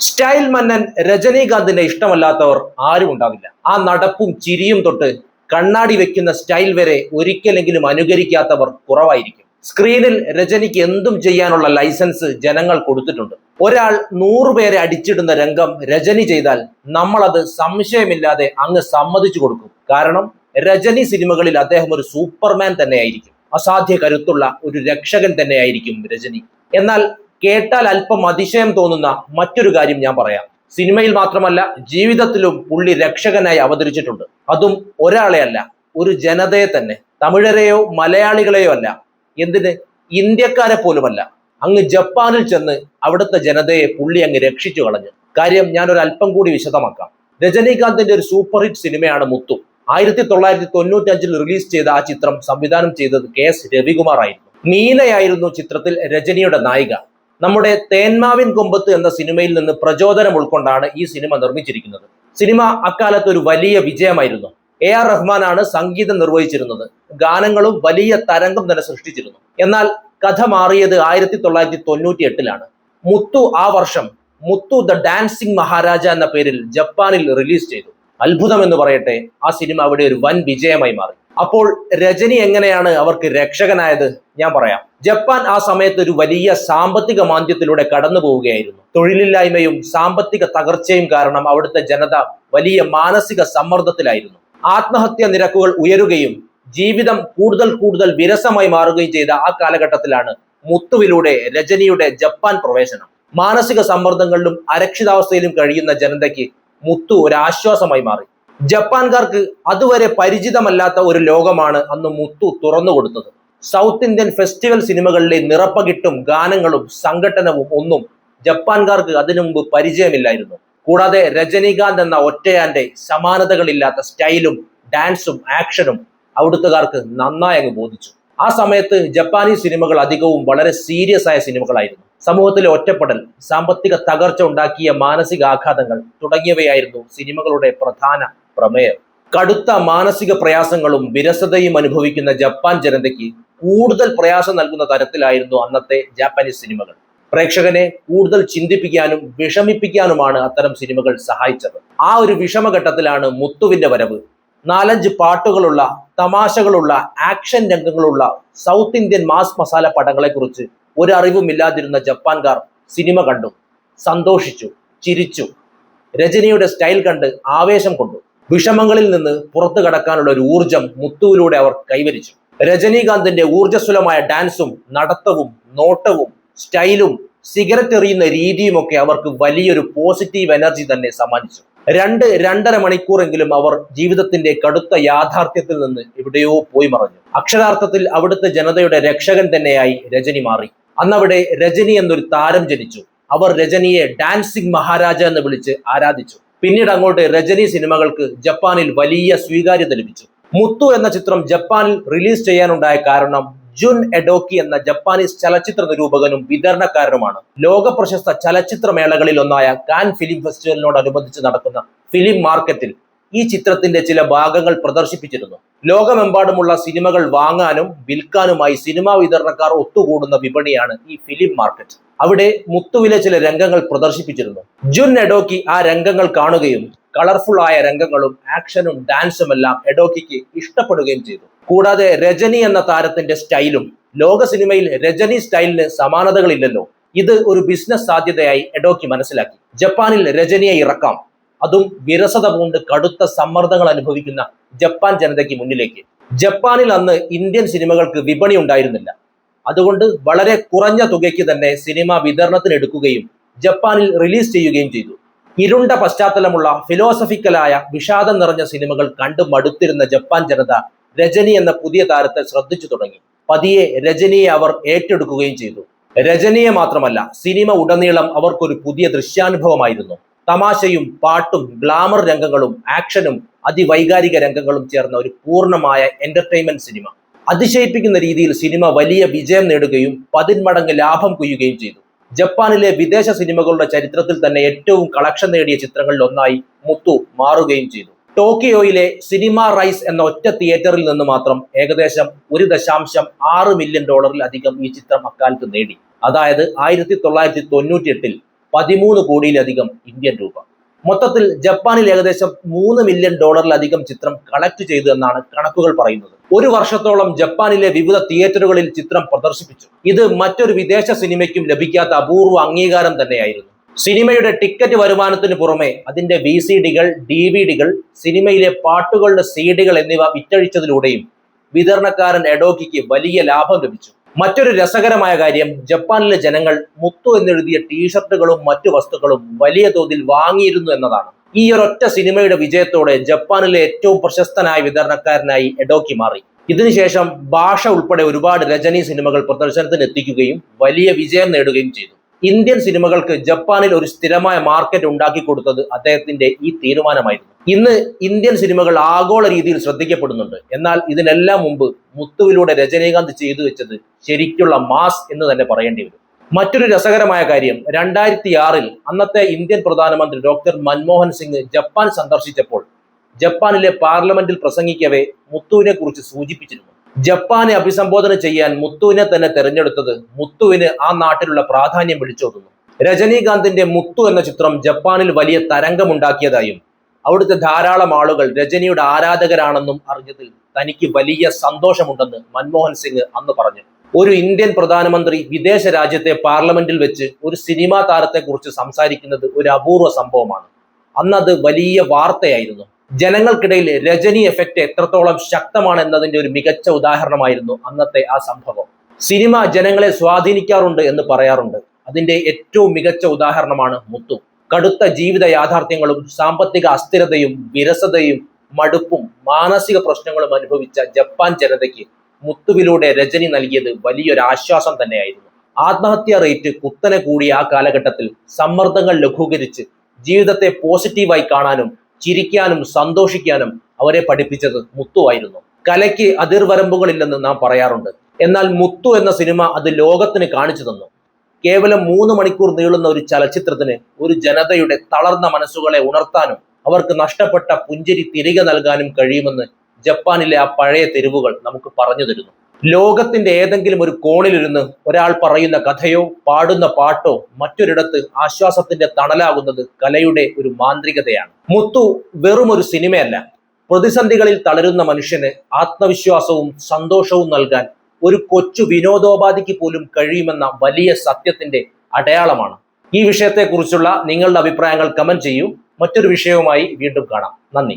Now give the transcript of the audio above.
Style മന്നൻ രജനീകാന്തിനെ ഇഷ്ടമല്ലാത്തവർ ആരും ഉണ്ടാവില്ല. ആ നടപ്പും ചിരിയും തൊട്ട് കണ്ണാടി വെക്കുന്ന സ്റ്റൈൽ വരെ ഒരിക്കലെങ്കിലും അനുകരിക്കാത്തവർ കുറവായിരിക്കും. സ്ക്രീനിൽ രജനിക്ക് എന്തും ചെയ്യാനുള്ള ലൈസൻസ് ജനങ്ങൾ കൊടുത്തിട്ടുണ്ട്. ഒരാൾ നൂറുപേരെ അടിച്ചിടുന്ന രംഗം രജനി ചെയ്താൽ നമ്മളത് സംശയമില്ലാതെ അങ്ങ് സമ്മതിച്ചു കൊടുക്കും. കാരണം രജനി സിനിമകളിൽ അദ്ദേഹം ഒരു സൂപ്പർമാൻ തന്നെയായിരിക്കും. അസാധ്യ കരുത്തുള്ള ഒരു രക്ഷകൻ തന്നെയായിരിക്കും രജനി. എന്നാൽ കേട്ടാൽ അല്പം അതിശയം തോന്നുന്ന മറ്റൊരു കാര്യം ഞാൻ പറയാം. സിനിമയിൽ മാത്രമല്ല ജീവിതത്തിലും പുള്ളി രക്ഷകനായി അവതരിച്ചിട്ടുണ്ട്. അതും ഒരാളെ അല്ല ഒരു ജനതയെ തന്നെ. തമിഴരെയോ മലയാളികളെയോ അല്ല. എന്തിന്? ഇന്ത്യക്കാരെ പോലുമല്ല. അങ്ങ് ജപ്പാനിൽ ചെന്ന് അവിടുത്തെ ജനതയെ പുള്ളി അങ്ങ് രക്ഷിച്ചു കളഞ്ഞു. കാര്യം ഞാൻ ഒരു അല്പം കൂടി വിശദമാക്കാം. രജനീകാന്തിന്റെ ഒരു സൂപ്പർ ഹിറ്റ് സിനിമയാണ് മുത്തു. ആയിരത്തി തൊള്ളായിരത്തി തൊണ്ണൂറ്റി അഞ്ചിൽ റിലീസ് ചെയ്ത ആ ചിത്രം സംവിധാനം ചെയ്തത് കെ എസ് രവികുമാർ ആയിരുന്നു നീനയായിരുന്നു ചിത്രത്തിൽ രജനിയുടെ നായിക. നമ്മുടെ തേന്മാവിൻ കൊമ്പത്ത് എന്ന സിനിമയിൽ നിന്ന് പ്രചോദനം ഉൾക്കൊണ്ടാണ് ഈ സിനിമ നിർമ്മിച്ചിരിക്കുന്നത്. സിനിമ അക്കാലത്ത് ഒരു വലിയ വിജയമായിരുന്നു. എ ആർ റഹ്മാനാണ് സംഗീതം നിർവഹിച്ചിരുന്നത്. ഗാനങ്ങളും വലിയ തരംഗം തന്നെ സൃഷ്ടിച്ചിരുന്നു. എന്നാൽ കഥ മാറിയത് ആയിരത്തി തൊള്ളായിരത്തി തൊണ്ണൂറ്റി എട്ടിലാണ് മുത്തു ആ വർഷം മുത്തു ദ ഡാൻസിംഗ് മഹാരാജ എന്ന പേരിൽ ജപ്പാനിൽ റിലീസ് ചെയ്തു. അത്ഭുതം എന്ന് പറയട്ടെ ആ സിനിമ അവിടെ ഒരു വൻ വിജയമായി മാറി. അപ്പോൾ രജനി എങ്ങനെയാണ് അവർക്ക് രക്ഷകനായത്? ഞാൻ പറയാം. ജപ്പാൻ ആ സമയത്ത് ഒരു വലിയ സാമ്പത്തിക മാന്ദ്യത്തിലൂടെ കടന്നു പോവുകയായിരുന്നു. തൊഴിലില്ലായ്മയും സാമ്പത്തിക തകർച്ചയും കാരണം അവിടുത്തെ ജനത വലിയ മാനസിക സമ്മർദ്ദത്തിലായിരുന്നു. ആത്മഹത്യാ നിരക്കുകൾ ഉയരുകയും ജീവിതം കൂടുതൽ കൂടുതൽ വിരസമായി മാറുകയും ചെയ്ത ആ കാലഘട്ടത്തിലാണ് മുത്തുവിലൂടെ രജനിയുടെ ജപ്പാൻ പ്രവേശനം. മാനസിക സമ്മർദ്ദങ്ങളിലും അരക്ഷിതാവസ്ഥയിലും കഴിയുന്ന ജനതയ്ക്ക് മുത്തു ഒരു ആശ്വാസമായി മാറി. ജപ്പാൻകാർക്ക് അതുവരെ പരിചിതമല്ലാത്ത ഒരു ലോകമാണ് അന്ന് മുത്തു തുറന്നു കൊടുത്തത്. സൗത്ത് ഇന്ത്യൻ ഫെസ്റ്റിവൽ സിനിമകളിലെ നിറപ്പകിട്ടും ഗാനങ്ങളും സംഘടനവും ഒന്നും ജപ്പാൻകാർക്ക് അതിനു മുമ്പ് പരിചയമില്ലായിരുന്നു. കൂടാതെ രജനീകാന്ത് എന്ന ഒറ്റയാന്റെ സമാനതകളില്ലാത്ത സ്റ്റൈലും ഡാൻസും ആക്ഷനും അവിടുത്തുകാർക്ക് നന്നായി അങ്ങ് ബോധിച്ചു. ആ സമയത്ത് ജപ്പാനീസ് സിനിമകൾ അധികവും വളരെ സീരിയസ് ആയ സിനിമകളായിരുന്നു. സമൂഹത്തിലെ ഒറ്റപ്പെടൽ സാമ്പത്തിക തകർച്ച ഉണ്ടാക്കിയ മാനസിക ആഘാതങ്ങൾ തുടങ്ങിയവയായിരുന്നു സിനിമകളുടെ പ്രധാന പ്രമേയം. കടുത്ത മാനസിക പ്രയാസങ്ങളും വിരസതയും അനുഭവിക്കുന്ന ജപ്പാൻ ജനതയ്ക്ക് കൂടുതൽ പ്രയാസം നൽകുന്ന തരത്തിലായിരുന്നു അന്നത്തെ ജാപ്പാനീസ് സിനിമകൾ. പ്രേക്ഷകനെ കൂടുതൽ ചിന്തിപ്പിക്കാനും വിഷമിപ്പിക്കാനുമാണ് അത്തരം സിനിമകൾ സഹായിച്ചത്. ആ ഒരു വിഷമഘട്ടത്തിലാണ് മുത്തുവിന്റെ വരവ് നാലഞ്ച് പാട്ടുകളുള്ള തമാശകളുള്ള ആക്ഷൻ രംഗങ്ങളുള്ള സൗത്ത് ഇന്ത്യൻ മാസ് മസാല പടങ്ങളെക്കുറിച്ച് ഒരറിവുമില്ലാതിരുന്ന ജപ്പാൻകാർ സിനിമ കണ്ടു സന്തോഷിച്ചു ചിരിച്ചു. രജനിയുടെ സ്റ്റൈൽ കണ്ട് ആവേശം കൊണ്ടു. വിഷമങ്ങളിൽ നിന്ന് പുറത്തു കടക്കാനുള്ള ഒരു ഊർജം മുത്തുവിലൂടെ അവർ കൈവരിച്ചു. രജനീകാന്തിന്റെ ഊർജസ്വലമായ ഡാൻസും നടത്തവും നോട്ടവും സ്റ്റൈലും സിഗരറ്റ് എറിയുന്ന രീതിയുമൊക്കെ അവർക്ക് വലിയൊരു പോസിറ്റീവ് എനർജി തന്നെ സമ്മാനിച്ചു. രണ്ട് രണ്ടര മണിക്കൂറെങ്കിലും അവർ ജീവിതത്തിന്റെ കടുത്ത യാഥാർത്ഥ്യത്തിൽ നിന്ന് എവിടെയോ പോയി മറഞ്ഞു. അക്ഷരാർത്ഥത്തിൽ അവിടുത്തെ ജനതയുടെ രക്ഷകൻ തന്നെയായി രജനി മാറി. അന്നവിടെ രജനി എന്നൊരു താരം ജനിച്ചു. അവർ രജനിയെ ഡാൻസിംഗ് മഹാരാജ എന്ന് വിളിച്ച് ആരാധിച്ചു. പിന്നീട് അങ്ങോട്ട് രജനി സിനിമകൾക്ക് ജപ്പാനിൽ വലിയ സ്വീകാര്യത ലഭിച്ചു. മുത്തു എന്ന ചിത്രം ജപ്പാനിൽ റിലീസ് ചെയ്യാനുണ്ടായ കാരണം ജുൻ എഡോക്കി എന്ന ജപ്പാനീസ് ചലച്ചിത്ര നിരൂപകനും വിതരണക്കാരനുമാണ്. ലോക പ്രശസ്ത ചലച്ചിത്ര മേളകളിൽ ഒന്നായ കാൻ ഫിലിം ഫെസ്റ്റിവലിനോടനുബന്ധിച്ച് നടക്കുന്ന ഫിലിം മാർക്കറ്റിൽ ഈ ചിത്രത്തിന്റെ ചില ഭാഗങ്ങൾ പ്രദർശിപ്പിച്ചിരുന്നു. ലോകമെമ്പാടുമുള്ള സിനിമകൾ വാങ്ങാനും വിൽക്കാനുമായി സിനിമാ വിതരണക്കാർ ഒത്തുകൂടുന്ന വിപണിയാണ് ഈ ഫിലിം മാർക്കറ്റ്. അവിടെ മുത്തുവിലെ ചില രംഗങ്ങൾ പ്രദർശിപ്പിച്ചിരുന്നു. ജുൻ എഡോക്കി ആ രംഗങ്ങൾ കാണുകയും കളർഫുൾ ആയ രംഗങ്ങളും ആക്ഷനും ഡാൻസും എല്ലാം എഡോക്കിക്ക് ഇഷ്ടപ്പെടുകയും ചെയ്തു. കൂടാതെ രജനി എന്ന താരത്തിന്റെ സ്റ്റൈലും ലോക സിനിമയിൽ രജനി സ്റ്റൈലിന് സമാനതകളില്ലല്ലോ. ഇത് ഒരു ബിസിനസ് സാധ്യതയായി എഡോക്കി മനസ്സിലാക്കി. ജപ്പാനിൽ രജനിയെ ഇറക്കാം. അതും വിരസത പൂണ്ട് കടുത്ത സമ്മർദ്ദങ്ങൾ അനുഭവിക്കുന്ന ജപ്പാൻ ജനതയ്ക്ക് മുന്നിലേക്ക്. ജപ്പാനിൽ അന്ന് ഇന്ത്യൻ സിനിമകൾക്ക് വിപണി ഉണ്ടായിരുന്നില്ല. അതുകൊണ്ട് വളരെ കുറഞ്ഞ തുകയ്ക്ക് തന്നെ സിനിമ വിതരണത്തിനെടുക്കുകയും ജപ്പാനിൽ റിലീസ് ചെയ്യുകയും ചെയ്തു. ഇരുണ്ട പശ്ചാത്തലമുള്ള ഫിലോസഫിക്കലായ വിഷാദം നിറഞ്ഞ സിനിമകൾ കണ്ടു മടുത്തിരുന്ന ജപ്പാൻ ജനത രജനി എന്ന പുതിയ താരത്തെ ശ്രദ്ധിച്ചു തുടങ്ങി. പതിയെ രജനിയെ അവർ ഏറ്റെടുക്കുകയും ചെയ്തു. രജനിയെ മാത്രമല്ല സിനിമ ഉടനീളം അവർക്കൊരു പുതിയ ദൃശ്യാനുഭവമായിരുന്നു. തമാശയും പാട്ടും ഗ്ലാമർ രംഗങ്ങളും ആക്ഷനും അതിവൈകാരിക രംഗങ്ങളും ചേർന്ന ഒരു പൂർണമായ എന്റർടൈൻമെന്റ് സിനിമ. അതിശയിപ്പിക്കുന്ന രീതിയിൽ സിനിമ വലിയ വിജയം നേടുകയും പതിന്മടങ്ങ് ലാഭം കൊയ്യുകയും ചെയ്തു. ജപ്പാനിലെ വിദേശ സിനിമകളുടെ ചരിത്രത്തിൽ തന്നെ ഏറ്റവും കളക്ഷൻ നേടിയ ചിത്രങ്ങളിൽ ഒന്നായി മുത്തു മാറുകയും ചെയ്തു. ടോക്കിയോയിലെ സിനിമ റൈസ് എന്ന ഒറ്റ തിയേറ്ററിൽ നിന്ന് മാത്രം ഏകദേശം ഒരു ദശാംശം ആറ് മില്യൺ ഡോളറിലധികം ഈ ചിത്രം അക്കാലത്ത് നേടി. അതായത് ആയിരത്തി തൊള്ളായിരത്തി തൊണ്ണൂറ്റി എട്ടിൽ പതിമൂന്ന് കോടിയിലധികം ഇന്ത്യൻ രൂപ. മൊത്തത്തിൽ ജപ്പാനിൽ ഏകദേശം മൂന്ന് മില്യൺ ഡോളറിലധികം ചിത്രം കളക്ട് ചെയ്തു എന്നാണ് കണക്കുകൾ പറയുന്നത്. ഒരു വർഷത്തോളം ജപ്പാനിലെ വിവിധ തിയേറ്ററുകളിൽ ചിത്രം പ്രദർശിപ്പിച്ചു. ഇത് മറ്റൊരു വിദേശ സിനിമയ്ക്കും ലഭിക്കാത്ത അപൂർവ അംഗീകാരം തന്നെയായിരുന്നു. സിനിമയുടെ ടിക്കറ്റ് വരുമാനത്തിന് പുറമെ അതിന്റെ വി സി ഡികൾ ഡി വി ഡികൾ സിനിമയിലെ പാട്ടുകളുടെ സീഡികൾ എന്നിവ വിറ്റഴിച്ചതിലൂടെയും വിതരണക്കാരൻ എഡോക്കിക്ക് വലിയ ലാഭം ലഭിച്ചു. മറ്റൊരു രസകരമായ കാര്യം ജപ്പാനിലെ ജനങ്ങൾ മുത്തു എന്നെഴുതിയ ടീഷർട്ടുകളും മറ്റു വസ്തുക്കളും വലിയ തോതിൽ വാങ്ങിയിരുന്നു എന്നതാണ്. ഈ ഒരൊറ്റ സിനിമയുടെ വിജയത്തോടെ ജപ്പാനിലെ ഏറ്റവും പ്രശസ്തനായ വിതരണക്കാരനായി എഡോക്കി മാറി. ഇതിനുശേഷം ഭാഷ ഉൾപ്പെടെ ഒരുപാട് രജനി സിനിമകൾ പ്രദർശനത്തിന് എത്തിക്കുകയും വലിയ വിജയം നേടുകയും ചെയ്തു. ഇന്ത്യൻ സിനിമകൾക്ക് ജപ്പാനിൽ ഒരു സ്ഥിരമായ മാർക്കറ്റ് ഉണ്ടാക്കി കൊടുത്തത് അദ്ദേഹത്തിന്റെ ഈ തീരുമാനമായിരുന്നു. ഇന്ന് ഇന്ത്യൻ സിനിമകൾ ആഗോള രീതിയിൽ ശ്രദ്ധിക്കപ്പെടുന്നുണ്ട്. എന്നാൽ ഇതിനെല്ലാം മുമ്പ് മുത്തുവിലൂടെ രജനീകാന്ത് ചെയ്തു വെച്ചത് ശരിക്കുള്ള മാസ് എന്ന് തന്നെ പറയേണ്ടി വരും. മറ്റൊരു രസകരമായ കാര്യം രണ്ടായിരത്തി ആറിൽ അന്നത്തെ ഇന്ത്യൻ പ്രധാനമന്ത്രി ഡോക്ടർ മൻമോഹൻ സിംഗ് ജപ്പാൻ സന്ദർശിച്ചപ്പോൾ ജപ്പാനിലെ പാർലമെന്റിൽ പ്രസംഗിക്കവേ മുത്തുവിനെ കുറിച്ച് സൂചിപ്പിച്ചിരുന്നു. ജപ്പാനെ അഭിസംബോധന ചെയ്യാൻ മുത്തുവിനെ തന്നെ തെരഞ്ഞെടുത്തത് മുത്തുവിന് ആ നാട്ടിലുള്ള പ്രാധാന്യം വിളിച്ചോതുന്നു. രജനീകാന്തിന്റെ മുത്തു എന്ന ചിത്രം ജപ്പാനിൽ വലിയ തരംഗമുണ്ടാക്കിയതായും അവിടുത്തെ ധാരാളം ആളുകൾ രജനിയുടെ ആരാധകരാണെന്നും അറിഞ്ഞതിൽ തനിക്ക് വലിയ സന്തോഷമുണ്ടെന്ന് മൻമോഹൻ സിംഗ് അന്ന് പറഞ്ഞു. ഒരു ഇന്ത്യൻ പ്രധാനമന്ത്രി വിദേശ രാജ്യത്തെ പാർലമെന്റിൽ വെച്ച് ഒരു സിനിമാ താരത്തെക്കുറിച്ച് സംസാരിക്കുന്നത് ഒരു അപൂർവ സംഭവമാണ്. അന്നത് വലിയ വാർത്തയായിരുന്നു. ജനങ്ങൾക്കിടയിൽ രജനി എഫക്റ്റ് എത്രത്തോളം ശക്തമാണ് എന്നതിന്റെ ഒരു മികച്ച ഉദാഹരണമായിരുന്നു അന്നത്തെ ആ സംഭവം. സിനിമ ജനങ്ങളെ സ്വാധീനിക്കാറുണ്ട് എന്ന് പറയാറുണ്ട്. അതിന്റെ ഏറ്റവും മികച്ച ഉദാഹരണമാണ് മുത്തു. കടുത്ത ജീവിത യാഥാർത്ഥ്യങ്ങളും സാമ്പത്തിക അസ്ഥിരതയും വിരസതയും മടുപ്പും മാനസിക പ്രശ്നങ്ങളും അനുഭവിച്ച ജപ്പാൻ ജനതയ്ക്ക് മുത്തുവിലൂടെ രജനി നൽകിയത് വലിയൊരു ആശ്വാസം തന്നെയായിരുന്നു. ആത്മഹത്യാ റേറ്റ് കുത്തനെ കൂടിയ ആ കാലഘട്ടത്തിൽ സമ്മർദ്ദങ്ങൾ ലഘൂകരിച്ച് ജീവിതത്തെ പോസിറ്റീവായി കാണാനും ചിരിക്കാനും സന്തോഷിക്കാനും അവരെ പഠിപ്പിച്ചത് മുത്തുവായിരുന്നു കലയ്ക്ക് അതിർവരമ്പുകളില്ലെന്ന് നാം പറയാറുണ്ട്. എന്നാൽ മുത്തു എന്ന സിനിമ അത് ലോകത്തിന് കാണിച്ചു തന്നു. കേവലം മൂന്ന് മണിക്കൂർ നീളുന്ന ഒരു ചലച്ചിത്രത്തിന് ഒരു ജനതയുടെ തളർന്ന മനസ്സുകളെ ഉണർത്താനും അവർക്ക് നഷ്ടപ്പെട്ട പുഞ്ചിരി തിരികെ നൽകാനും കഴിയുമെന്ന് ജപ്പാനിലെ ആ പഴയ തെരുവുകൾ നമുക്ക് പറഞ്ഞു തരുന്നു. ലോകത്തിന്റെ ഏതെങ്കിലും ഒരു കോണിലിരുന്ന് ഒരാൾ പറയുന്ന കഥയോ പാടുന്ന പാട്ടോ മറ്റൊരിടത്ത് ആശ്വാസത്തിന്റെ തണലാകുന്നത് കലയുടെ ഒരു മാന്ത്രികതയാണ്. മുത്തു വെറും ഒരു സിനിമയല്ല. പ്രതിസന്ധികളിൽ തളരുന്ന മനുഷ്യന് ആത്മവിശ്വാസവും സന്തോഷവും നൽകാൻ ഒരു കൊച്ചു വിനോദോപാധിക്ക് പോലും കഴിയുമെന്ന വലിയ സത്യത്തിന്റെ അടയാളമാണ്. ഈ വിഷയത്തെക്കുറിച്ചുള്ള നിങ്ങളുടെ അഭിപ്രായങ്ങൾ കമന്റ് ചെയ്യൂ. മറ്റൊരു വിഷയവുമായി വീണ്ടും കാണാം. നന്ദി.